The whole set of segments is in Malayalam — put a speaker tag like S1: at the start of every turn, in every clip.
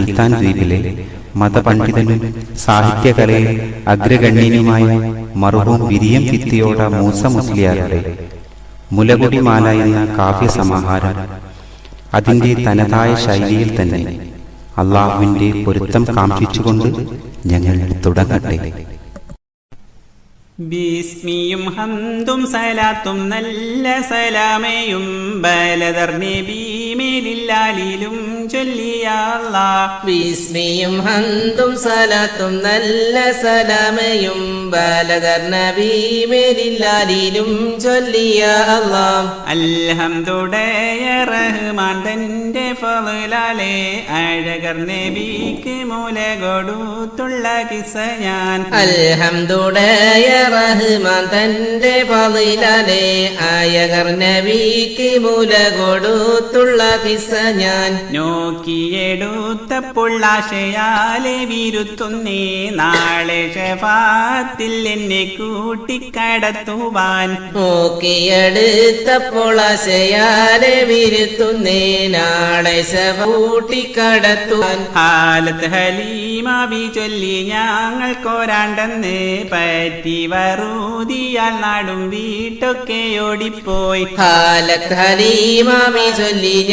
S1: കിൽത്താൻ ദ്വീപിലെ മതപണ്ഡിതനും സാഹിത്യകലയിൽ അഗ്രഗണ്യനുമായ മറുവും വിരിയം തിത്തിയോട മൂസ മുസ്ലിയാരുടെ മുലകുടിമാല എന്ന കാവ്യസമാഹാരം അതിന്റെ തനതായ ശൈലിയിൽ തന്നെ അള്ളാഹുവിന്റെ പൊരുത്തം കാക്ഷിച്ചുകൊണ്ട് ഞങ്ങൾ തുടങ്ങട്ടെ.
S2: ബീസ്മിയും ഹന്തും സലാത്തും നല്ല സലാമയും ബലദർ നബീമേലില്ലാലിലും ചൊല്ലിയാള്ള.
S3: ബിസ്മിയും ഹന്തും സലത്തും നല്ല സലാമയും ബാലകർ നബീമേലില്ലാലിലും ചൊല്ലിയ അല്ലാം
S2: അൽഹംദുടയ റഹ്മാൻ തന്റെ ഫലാലേ അഴകർ നബിക്ക് മൂല കൊടുത്തുള്ള കിസ ഞാൻ.
S3: അൽഹംദുടയ റഹ്മാൻ തന്റെ ഫലാലേ ആയകർ നബിക്ക് മൂല കൊടുത്തുള്ള കിസ ഞാൻ.
S2: നോക്കിയെടുത്തപ്പോൾ ആശയാലെ വിരുത്തുന്നേ. നാളെ ഷഫാത്തിൽ എന്നെ കൂട്ടിക്കടത്തുവാൻ.
S3: നോക്കിയെടുത്തപ്പോൾ ആശയാലെ വിരുത്തുന്നേ. നാളെ ശൂട്ടിക്കടത്തുവാൻ
S2: ഹാലത്ത് ഹലീമാവി ചൊല്ലി ഞങ്ങൾ കോരാണ്ടെന്ന് പറ്റി വറൂതിയാൽ നാടും വീട്ടൊക്കെ ഓടിപ്പോയി.
S3: ഹാലത്ത് ഹലീമാവി ചൊല്ലി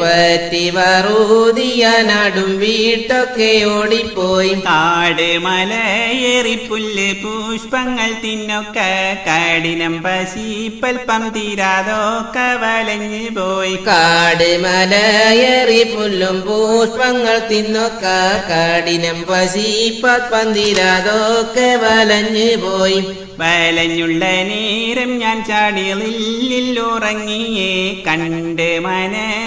S3: പറ്റി വറൂതിയ നടും വീട്ടൊക്കെ ഓടിപ്പോയി.
S2: കാട് മലയേറി പുല്ല് പുഷ്പങ്ങൾ തിന്നൊക്കെ കഠിനം പശിപ്പൽപ്പം തീരാതൊക്കെ വലഞ്ഞു പോയി.
S3: കാട് മലയേറി പുല്ലും പുഷ്പങ്ങൾ തിന്നൊക്കെ കഠിനം തീരാതൊക്കെ വലഞ്ഞു പോയി.
S2: വലഞ്ഞുള്ള നേരം ഞാൻ ചാടിയില്ലുറങ്ങിയേ കണ്ട്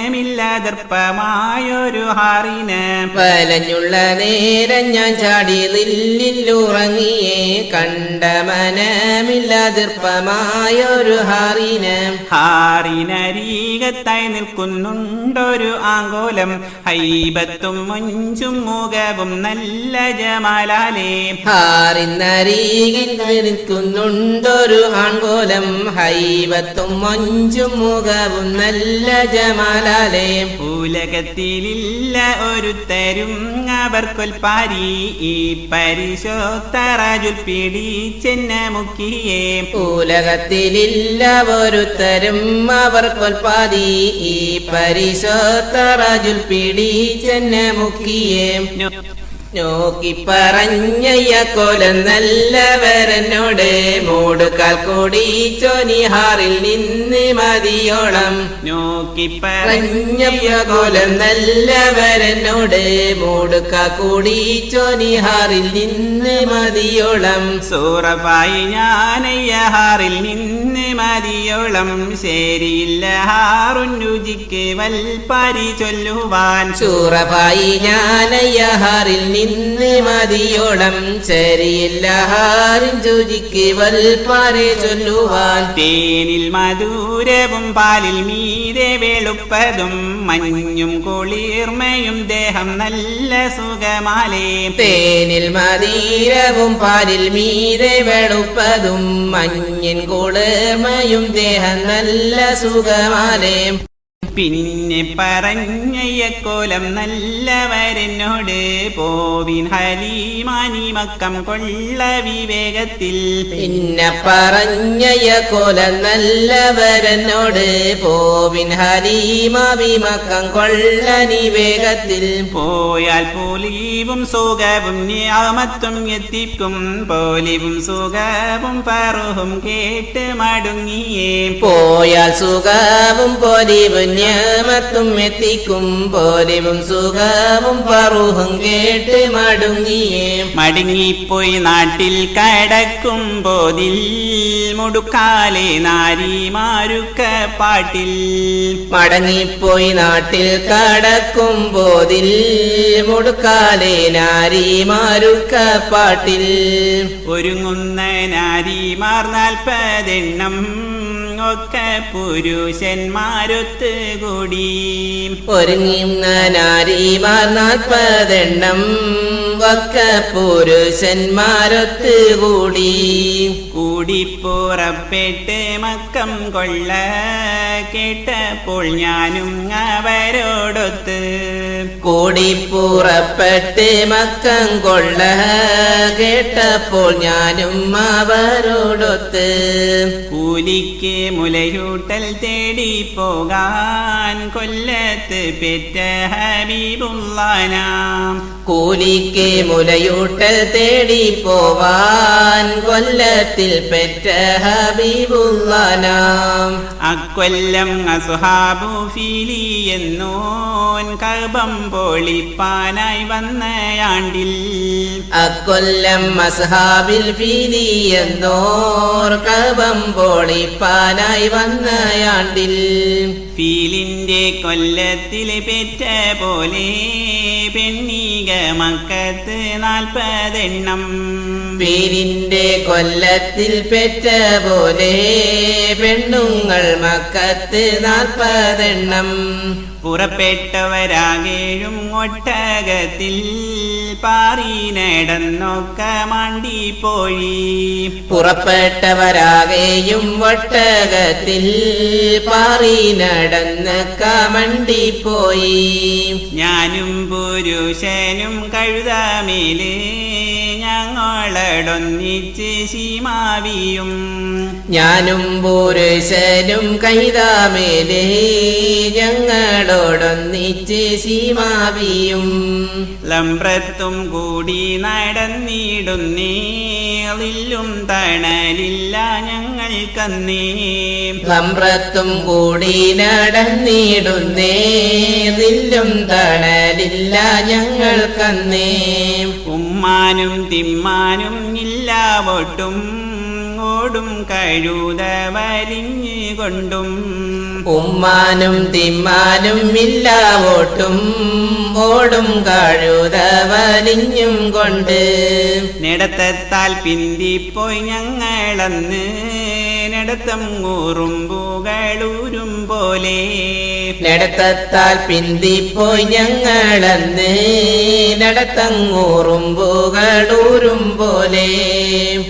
S2: മനമില്ലാതർപ്പമായൊരു ഹാറിന്.
S3: വലഞ്ഞുള്ള നേരം ഞാൻ ചാടി നില്ലില്ലുറങ്ങിയേ കണ്ട മനമില്ലാതിർപ്പമായൊരു ഹാറിന്.
S2: ഹാറിനരീകത്തായി നിൽക്കുന്നുണ്ടൊരു ആങ്കോലം ഹൈബത്തും മുഞ്ചും മുഖവും നല്ല ജമാലാലേ.
S3: ഹാറിനരീകിൽ നിൽക്കുന്നുണ്ടൊരു ആങ്കോലം ഹൈബത്തും മഞ്ചും മുഖവും നല്ല ജമാലാലേ
S2: പൂലകത്തിലില്ല ഒരുത്തരും അവർക്കൊൽപ്പാരി ഈ പരിശോത്തറാജുൽ പിടിച്ചെന്ന മുക്കിയേ
S3: പൂലകത്തിലില്ല ഒരുത്തരും അവർ കൊൽപ്പാതി ഈ പരിശോത്തറാജുൽ പിടി മുക്കിയേ നോക്കി കൊല കൊലം നല്ലവരനോട് മൂടുകാൽ കൂടി ചോനിഹാറിൽ നിന്ന് മതിയോളം.
S2: നോക്കി
S3: കൊല കൊലം നല്ലവരനോട് മൂടുക്കാൽ കൂടി ചോനിഹാറിൽ നിന്ന് മതിയോളം.
S2: സൂറപ്പായി ഞാനയ്യ ഹാറിൽ നിന്ന് മതിയോളം ശരിയില്ല. ഹാറുൻ രുചിക്ക് വൽപ്പാരി ചൊല്ലുവാൻ.
S3: ചൂറപായി ഞാനയ്യഹാറിൽ നിന്ന് മതിയോളം ശരിയില്ല. ഹാറിൻ ചുജിക്ക് വൽപ്പാരെ ചൊല്ലുവാൻ.
S2: തേനിൽ മധുരവും പാലിൽ മീതെ വെളുപ്പതും മഞ്ഞും കുളിർമയും ദേഹം നല്ല സുഖമാലേ.
S3: തേനിൽ മധീരവും പാലിൽ മീതെ വെളുപ്പതും മഞ്ഞിൻ കുളിർമയും ദേഹം നല്ല സുഖമാലേ
S2: പിന്നെ പറഞ്ഞയ്യക്കോലം നല്ലവരെന്നോട് പോവിൻ ഹലീമാനി മക്കം കൊള്ള വിവേകത്തിൽ.
S3: പിന്നെ പറഞ്ഞയ കോലം നല്ലവരനോട് പോവിൻ ഹലീമാവി മക്കം കൊള്ള നിവേഗത്തിൽ
S2: പോയാൽ പോലീവും സുഖവും ഞാമത്തും എത്തിക്കും. പോലിവും സുഖവും പറവും കേട്ട് മടുങ്ങിയേ.
S3: പോയാൽ സുഖവും പൊലിവും ഞാമത്തും എത്തിക്കും പോലെവും സുഖവും പറുഹും കേട്ട് മടുങ്ങിയേ.
S2: മടങ്ങിപ്പോയി നാട്ടിൽ കടക്കും പോതിൽ മുടുക്കാലെ നാരിമാരുക്ക പാട്ടിൽ.
S3: മടങ്ങിപ്പോയി നാട്ടിൽ കടക്കും പോതിൽ മുടുക്കാലെ നാരിമാരുക്ക പാട്ടിൽ.
S2: ഒരുങ്ങുന്ന നാരിമാർ നാൽപ്പതെണ്ണം ഒക്കെ പുരുഷന്മാരൊത്ത് കൂടി.
S3: ഒരുങ്ങിയുന്ന നാരിമാർ നാൽപ്പതെണ്ണം ഒക്കെ പുരുഷന്മാരൊത്ത് കൂടി.
S2: കൂടിപ്പുറപ്പെട്ട് മക്കം കൊള്ള കേട്ടപ്പോൾ ഞാനും അവരോടൊത്ത്.
S3: കൂടി പുറപ്പെട്ട് മക്കം കൊള്ള കേട്ടപ്പോൾ ഞാനും അവരോടൊത്ത്.
S2: കൂലിക്ക് മുലയൂട്ടൽ തേടി പോകാൻ കൊല്ലത്ത് പെറ്റ ഹബീബുള്ളാനാം
S3: കൂലിക്ക് മുലയൂട്ടൽ തേടി പോവാൻ കൊല്ലത്തിൽ പെറ്റ ഹബീബുള്ളാനാം.
S2: അക്കൊല്ലം അസുഹാബു ഫീലി എന്നോൻ കബം പൊളിപ്പാനായി വന്നയാണ്ടിൽ
S3: അക്കൊല്ലം അസുഹാബിൽ ഫീലി എന്നോർ കബം പൊളിപ്പാനായി വന്നയാണ്ടിൽ
S2: ഫീലിന്റെ കൊല്ലത്തിൽ പെറ്റ പോലെ പെണ്ണീക മക്കത്ത് നാൽപ്പതെണ്ണം.
S3: ഫീലിന്റെ കൊല്ലത്തിൽ പെറ്റ പോലെ പെണ്ണുങ്ങൾ മക്കത്ത് നാൽപ്പതെണ്ണം.
S2: പുറപ്പെട്ടവരാകേഴും ഒട്ടകത്തിൽ പാറി നടന്നൊക്കെ മണ്ടിപ്പോഴി
S3: പുറപ്പെട്ടവരാകെയും ഒട്ടകത്തിൽ പാറി നടന്ന കമണ്ടിപ്പോയി
S2: ഞാനും പുരുഷനും കഴുതാമിൽ ഞങ്ങളടൊന്നിച്ച് സീമാവിയും.
S3: ഞാനും പുരുഷനും കൈതാമേലേ ഞങ്ങളോടൊന്നിച്ച് സീമാവിയും
S2: ലംബ്രത്തും കൂടി നടന്നിടുന്നേളിലും തണലില്ല ഞങ്ങൾക്കന്നേ
S3: ലംബ്രത്തും കൂടി നടന്നിടുന്നേ നില്ലും തണലില്ല ഞങ്ങൾക്കന്നേ
S2: ഉമ്മാനും തിമ്മാനും ഇല്ല ഒട്ടും ഓടും കഴുത വലിഞ്ഞു കൊണ്ടും
S3: ഉമ്മാനും തിമ്മാനും ഇല്ല ഓട്ടും ഓടും കഴുത വലിഞ്ഞും കൊണ്ട്.
S2: നടത്തത്താൽ പിന്തിപ്പോയി ഞങ്ങളന്ന് നടത്തം കൂറും ഊറുമ്പുകളൂരും പോലെ.
S3: നടത്തത്താൽ പിന്തിപ്പോയി ഞങ്ങളന്ന്. നടത്തങ്ങൂറും പൂകളൂരും പോലെ.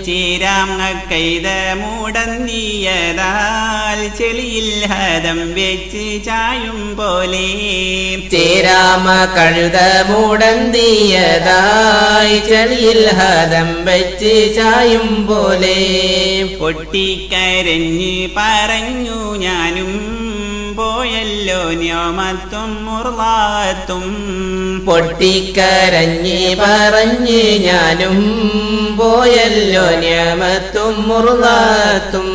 S2: ചേരാം കൈത മൂടന്നിയതാൽ ചെളിയിൽ ഹതം വെച്ച് ചായും പോലെ.
S3: ചേരാമ കഴുത മൂടന്തിയതായി ചെളിയിൽ ഹതം വെച്ച് ചായും പോലെ.
S2: പൊട്ടിക്കരഞ്ഞ് പറഞ്ഞു ഞാനും പോയല്ലോ ന്യോമത്തും മുർലാത്തും.
S3: പൊട്ടിക്കരഞ്ഞ് പറഞ്ഞ് ഞാനും പോയല്ലോ ഞാമത്തും മുർലാത്തും.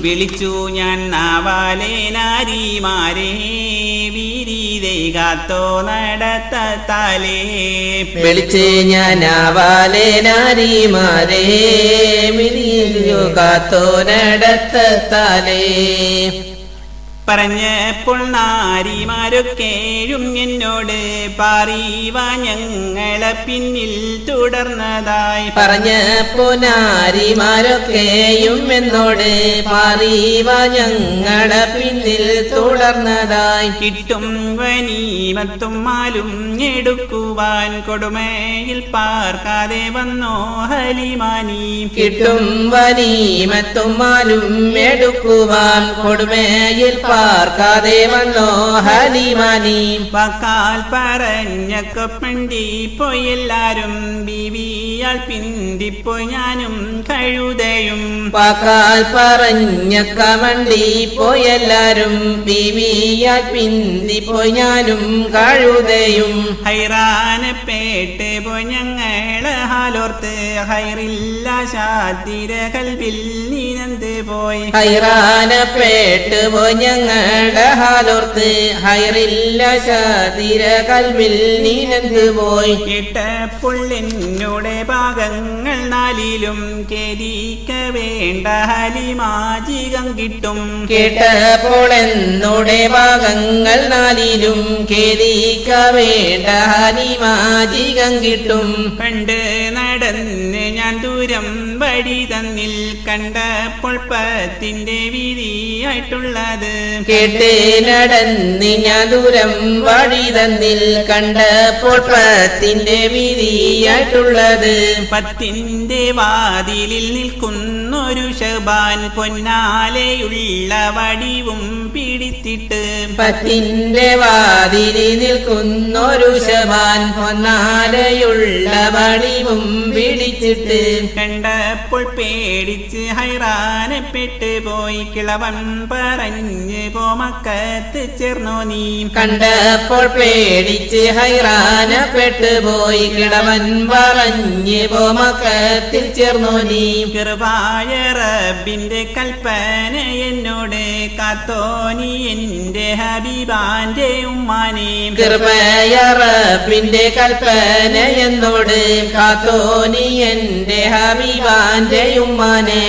S2: വിളിച്ചു ഞാൻ നാവാലെ നാരിമാരെ വീരീതേ കാത്തോ നടത്താലേ
S3: വിളിച്ച് ഞാൻ ആവാലെ നാരിമാരെ മിനിയോ കാത്തോ നടത്താലേ
S2: പറഞ്ഞപ്പോൾ നാരിമാരൊക്കെയും എന്നോട് പാറിവ ഞങ്ങളെ പിന്നിൽ തുടർന്നതായി.
S3: പറഞ്ഞപ്പോൾ നാരിമാരൊക്കെയും എന്നോട് പാറീവ ഞങ്ങളെ പിന്നിൽ തുടർന്നതായി.
S2: കിട്ടും വനീമത്തും മാലും എടുക്കുവാൻ കൊടുമയിൽ പാർക്കാതെ വന്നോ ഹലിമാനി.
S3: കിട്ടും വനീമത്തും മാലും എടുക്കുവാൻ കൊടുമയിൽ പാർക്കാതെ വന്നോ പക്കാൽ
S2: പറഞ്ഞൊക്കെ പറഞ്ഞക്കപ്പണ്ടി പോയി എല്ലാരും ബീവിയാൽ പിന്തിപ്പോയി ഞാനും കഴുതയും.
S3: പക്കാൽ പറഞ്ഞ കമണ്ടി പോയെല്ലാരും ബീവിയാൽ പിന്തിപ്പോയി ഞാനും കഴുതയും.
S2: ഹൈറാനപ്പേട്ട് പോയി ഞങ്ങൾ ഹാലോർത്ത്. ഹൈറില്ല ശാത്തിര കൽവിൽ നീനന്ത് പോയി.
S3: ഹൈറാന ഹൈറാനപ്പേട്ട് പോയി ഞങ്ങളുടെ ഹാലോർത്ത് ഹൈറില്ല ശാതിര കൽവിൽ നീനന്ത് പോയി.
S2: കേട്ടപ്പുള്ളിനോടെ ഭാഗങ്ങൾ നാലിലും കേരിക്ക വേണ്ട ഹലിമാജികം കിട്ടും
S3: കേട്ടപ്പോൾ എന്നോടെ ഭാഗങ്ങൾ നാലിലും കേരിക്ക വേണ്ട ഹലിമാജികം കിട്ടും
S2: പണ്ട് നടന്ന് ദൂരം വഴി തന്നിൽ കണ്ടപ്പോൾ പത്തിന്റെ വിധിയായിട്ടുള്ളത്.
S3: കേട്ടേ നടന്ന് ഞാൻ ദൂരം വഴി തന്നിൽ കണ്ടപ്പോൾ പത്തിന്റെ വിധിയായിട്ടുള്ളത്.
S2: പത്തിന്റെ വാതിലിൽ നിൽക്കുന്നൊരു ശബാൻ പൊന്നാലെയുള്ള വടിവും പിടിത്തിട്ട്
S3: പത്തിന്റെ വാതിലി നിൽക്കുന്നൊരു ഋഷഭാൻ പൊന്നാലയുള്ള വടിവും പിടിച്ചിട്ട്
S2: കണ്ടപ്പോൾ പേടിച്ച് ഹൈറാനപ്പെട്ട് പോയി. കിളവൻ പറഞ്ഞ് പോമക്കത്ത് ചേർന്നോ നീ?
S3: കണ്ടപ്പോൾ പേടിച്ച് ഹൈറാനപ്പെട്ട് പോയി. കിളവൻ പറഞ്ഞ് പോമക്കത്തിൽ ചേർന്നു നീ?
S2: കൃപായ റബ്ബിന്റെ കൽപ്പന എന്നോട് കാത്തോനി എന്റെ ഹബീബാന്റെ ഉമ്മാനെ.
S3: കൃപയ റബിന്റെ കൽപ്പന എന്നോട് കാത്തോനി എന്റെ ഹബീബാന്റെ ഉമ്മാനെ.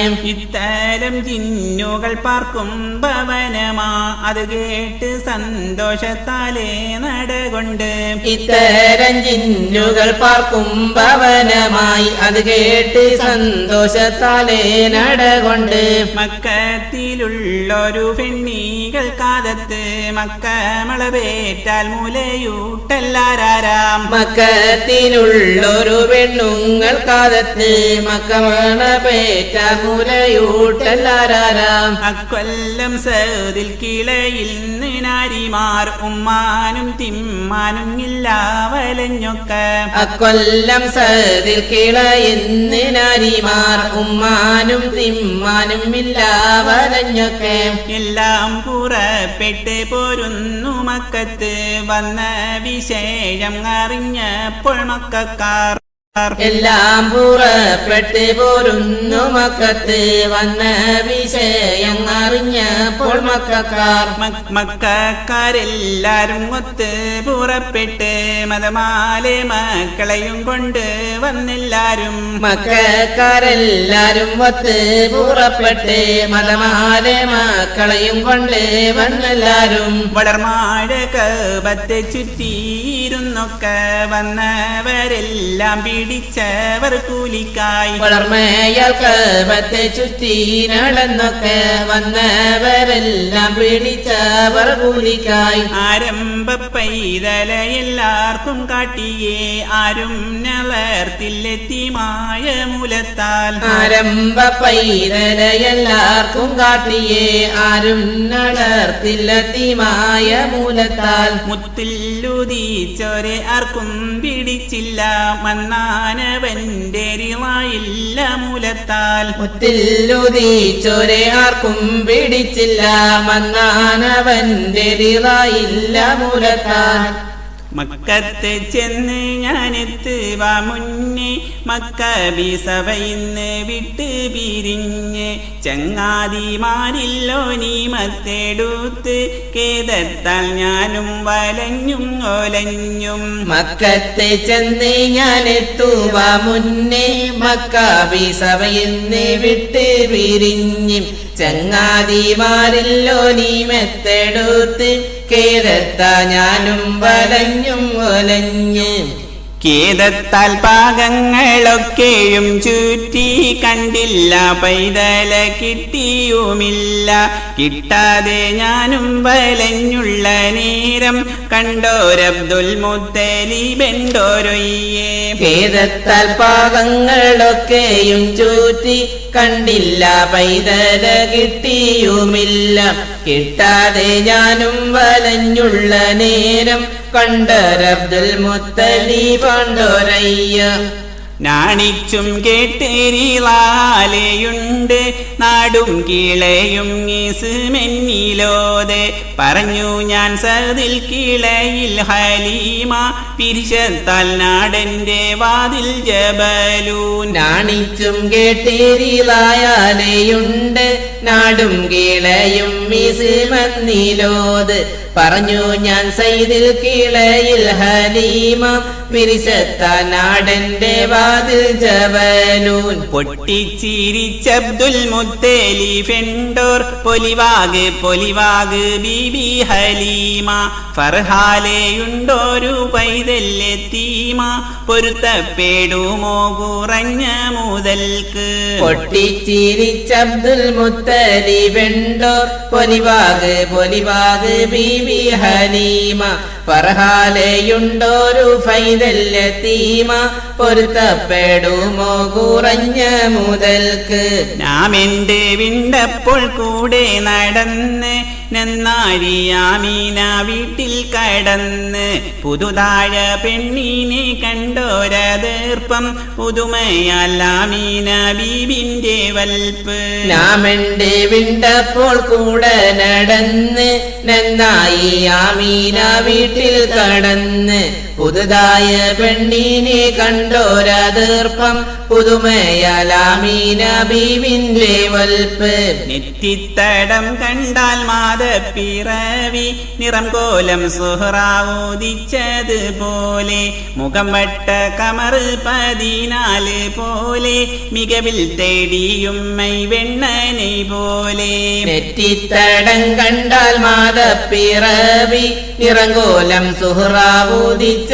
S2: ഇത്തരം ജിന്നുകൾ പാർക്കും ഭവനമാ അത് കേട്ട് സന്തോഷത്താലേ നടകൊണ്ട്.
S3: ഇത്തരം ജിന്നുകൾ പാർക്കും ഭവനമായി അത് കേട്ട് സന്തോഷത്താലേ നടകൊണ്ട്.
S2: മക്കത്തിലുള്ളൊരു പെണ്ണീകൾ കാതത്ത്. മക്കമളവേറ്റാൽ മൂലയൂട്ടല്ലാരാരാം.
S3: മക്കത്തിലുള്ളൊരു പെണ്ണുങ്ങൾ കാതത്ത്. മക്കമണ പേറ്റ മുലയൂട്ടല്ലാരാം
S2: അക്കൊല്ലം സതിൽ കിളയിൽ നാരിമാർ ഉമ്മാനും തിമ്മാനും ഇല്ലാവലഞ്ഞൊക്കെ.
S3: അക്കൊല്ലം സതിൽ കിളയിൽ നാരിമാർ ഉമ്മാനും തിമ്മാനും ഇല്ലാവലഞ്ഞൊക്കെ.
S2: എല്ലാം പുറപ്പെട്ട് പോരുന്നു മക്കത്ത്. വന്ന വിശേഷം അറിഞ്ഞപ്പോൾ മക്കാർ
S3: എല്ലാം പുറപ്പെട്ട് പോരുന്നു മക്കത്ത്. വന്ന വിഷയം അറിഞ്ഞപ്പോൾ മക്കാർ.
S2: മക്കാരെല്ലാരും ഒത്ത് പുറപ്പെട്ട് മതമാലെ മക്കളെയും കൊണ്ട് വന്നെല്ലാരും.
S3: മക്കാരെല്ലാരും ഒത്ത് പുറപ്പെട്ട് മതമാലെ മക്കളെയും കൊണ്ട് വന്നെല്ലാരും.
S2: വളർമാഴ കപത്തെ ചുറ്റിയിരുന്നൊക്കെ വന്നവരെല്ലാം പിടിച്ചവർ കൂലിക്കായി
S3: വളർമയാൽ കബത്തെ ചുറ്റി നടന്നൊക്കെ വന്നവരെല്ലാം പിടിച്ചവർ കൂലിക്കായി.
S2: ആരംഭ എല്ലാവർക്കും കാട്ടിയേ. ആരും നളർത്തില്ലെത്തിമായ മൂലത്താൽ
S3: ആരംഭ പൈതലയെല്ലാർക്കും കാട്ടിയേ. ആരും നളർത്തില്ലെത്തിമായ മൂലത്താൽ
S2: മുത്തില്ലുതീച്ചൊരെ ആർക്കും പിടിച്ചില്ല. മന്നാനവന്റെ റിവായില്ല മൂലത്താൽ.
S3: മുത്തില്ലുതീച്ചൊരെ ആർക്കും പിടിച്ചില്ല. മന്നാനവന്റെ ഇല്ല മൂലത്താൽ
S2: മക്കത്ത് ചെന്ന് ഞാനെത്തുക മുന്നേ മക്ക സഭയിന്ന് വിട്ട് പിരിഞ്ഞ്. ചങ്ങാതിമാരില്ലോ നീ മത്തെടുത്ത് കേതത്താൽ ഞാനും വലഞ്ഞും ഒലഞ്ഞും.
S3: മക്കത്തെ ചെന്ന് ഞാൻ എത്തുക മുന്നേ മക്ക സഭയിന്ന് വിട്ട് പിരിഞ്ഞ്. ചങ്ങാതിമാരില്ലോ നീ മെത്തെടുത്ത് കേരത്ത ഞാനും വലഞ്ഞും ഒലഞ്ഞും
S2: കേതത്താൽ പാകങ്ങളൊക്കെയും ചുറ്റി കണ്ടില്ല പൈതല കിട്ടിയുമില്ല. കിട്ടാതെ ഞാനും വലഞ്ഞുള്ള നേരം കണ്ടോരബ്ദുൽ മുത്തലി ബെണ്ടോരൊയ്യേ
S3: ഭേദത്താൽ പാകങ്ങളൊക്കെയും ചൂറ്റി കണ്ടില്ല പൈതല കിട്ടിയുമില്ല. കിട്ടാതെ ഞാനും വലഞ്ഞുള്ള നേരം കണ്ടോരബ്ദുൽ മുത്തലി പണ്ടൊരയ്യ
S2: നാണിച്ചും കേട്ടേരിളാലയുണ്ട് നാടും കീളയും മെന്നിലോതെ. പറഞ്ഞു ഞാൻ സതിൽ കീളയിൽ ഹലീമ. പിരിശത്താൽ നാടന്റെ വാതിൽ ജബലു
S3: നാണിച്ചും കേട്ടേരിലായാലെയുണ്ട് നാടും കീളയും മിസിമന്നിലോത് പറഞ്ഞു ഞാൻ സൈതിൽ കീളയിൽ ഹലീമ പിരിശത്ത നാടന്റെ ജവനൂൻ. ഹാദിൽ ജബലൂൻ
S2: മുത്തേലി ഫെൻഡോർ പൊലിവാഗ് പൊലിവാഗ് ബിബി ഹലീമ. ഫർഹാലെയുണ്ടോരു പൈതല്ലെത്തീമ പൊരുത്തപ്പെടുമോ കുറഞ്ഞ മുതൽക്ക്.
S3: പൊട്ടിച്ചിരിച്ചബ്ദുൽ മുത്തലിബെണ്ടോർ പൊലിവാക് പൊലിവാഗ് ബീവി ഹലീമ ഫർഹാലയുണ്ടോരു തീമ പൊരുത്തപ്പെടുമോ കുറഞ്ഞ മുതൽക്ക്.
S2: നാം എന്റെ വിണ്ടപ്പോൾ കൂടെ നടന്ന് നന്നാഴിയാമീന വീട്ടിൽ കടന്ന് പുതുതാഴ പെണ്ണിനെ കണ്ടോരതീർപ്പം പുതുമയല്ലാമീന ബീബിന്റെ വൽപ്പ്.
S3: രാമന്റെ വിണ്ടപ്പോൾ കൂടെ നടന്ന് നന്നായി ആമീന വീട്ടിൽ കടന്ന് പുതുതായ പെണ്ണിനെ കണ്ടോരതീർപ്പം പുതുമയലാമീന ബീവിന്റെ വൽപ്പ്.
S2: നെറ്റിത്തടം കണ്ടാൽ മാതപ്പിറവി നിറം കോലം സുഹറാവോദിച്ചത് പോലെ. മുഖം വട്ട കമറ് പതിനാല് പോലെ മികവിൽ തേടിയും മൈ വെണ്ണനെ പോലെ.
S3: നെറ്റിത്തടം കണ്ടാൽ മാതപ്പിറവി നിറങ്കോലം സുഹ്റാവൂതിച്ചത്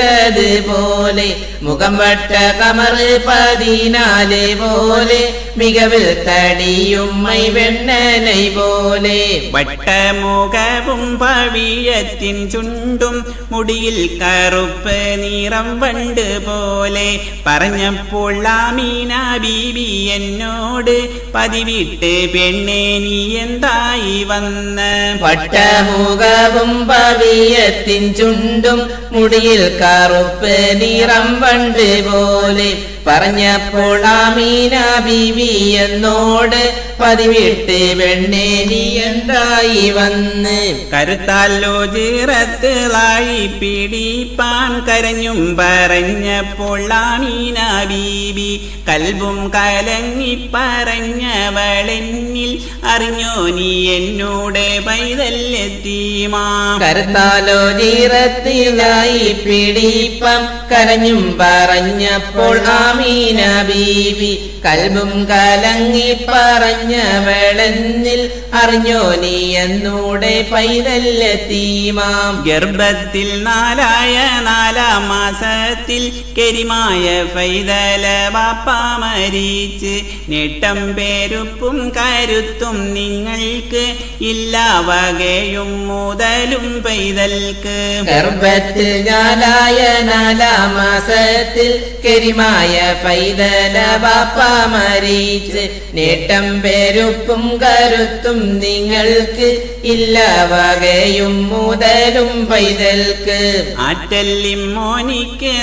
S3: പോലെ. മുഖം വട്ട കമറ് പതിനാല് പോലെ. മികവിൽ തടിയുമ്മൈ വെണ്ണനൈ പോലെ.
S2: വട്ടമുഖവും പവിഴത്തിൻ ചുണ്ടും മുടിയിൽ കറുപ്പ് നിറം വണ്ട് പോലെ. പറഞ്ഞപ്പോൾ ആമീന ബീബി എന്നോട് പതിവിട്ട് പെണ്ണെ നീ എന്തായി വന്ന്?
S3: വട്ടമുഖവും പവിയത്തിൻ ചുണ്ടും മുടിയിൽ കറുപ്പ് നിറം വണ്ട് പോലെ പറഞ്ഞപ്പോൾ ആമീന ബീവി എന്നോട് പതിവിട്ട് വെണ്ണേ നീ എന്തായി വന്ന്.
S2: കരുത്താലോ ജീറത്തിളായി പിടിപ്പാൻ കരഞ്ഞും പറഞ്ഞപ്പോൾ ആമീന ബീബി കൽബും കലങ്ങി പറഞ്ഞവളെന്നിൽ അറിഞ്ഞോ നീ എന്നോട് പൈതല്ലെത്തിമാ
S3: കരുത്താലോ ജീറത്തിലായി പിടിപ്പം കരഞ്ഞും പറഞ്ഞപ്പോൾ ആമീന ബീവി. കൽബും കലങ്ങി പറഞ്ഞവളെന്നിൽ അറിഞ്ഞോ നീ എന്നൂടെ പൈതല്ലെത്തീമാം?
S2: ഗർഭത്തിൽ നാലായ നാലാം മാസത്തിൽ കരിമായ പൈതല ബാപ്പ മരിച്ച് നേട്ടം പേരുപ്പും കരുത്തും നിങ്ങൾക്ക് ഇല്ല വകയും മുതലും പൈതൽക്ക്.
S3: ഗർഭത്തിൽ നാലായ നാലാം മാസത്തിൽ കരിമായ പൈതല ബാപ്പ മരിച്ച് നേട്ടം പേരുപ്പും കരുത്തും നിങ്ങൾക്ക് ഇല്ല വകയും മുതലും പൈതൽക്ക്.
S2: ആറ്റല്ലിം മോനിക്ക്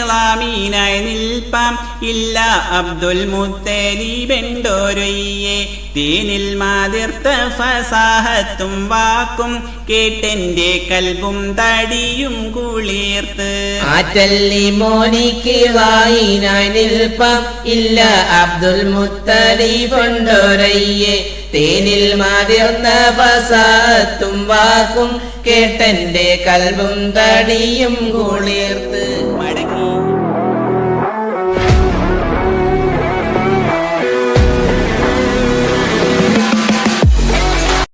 S2: നിൽപ്പാം. ഇല്ല അബ്ദുൽ മുത്തലിബെണ്ടോരൊയ്യെ തേനിൽ മാതിർത്ത ഫസാഹത്തും വാക്കും കേട്ടെന്റെ കൽബും തടിയും കുളിർത്ത്.
S3: ആറ്റല്ലി മോനിക്ക് വായിനായി നിൽപ്പം. ഇല്ല അബ്ദുൽ മുത്തലിഫുണ്ടൊരയ്യെ തേനിൽ മാതിർന്ന ഫസാത്തും വാക്കും കേട്ടെന്റെ കൽവും തടിയും കുളിർത്ത്.
S2: മടങ്ങി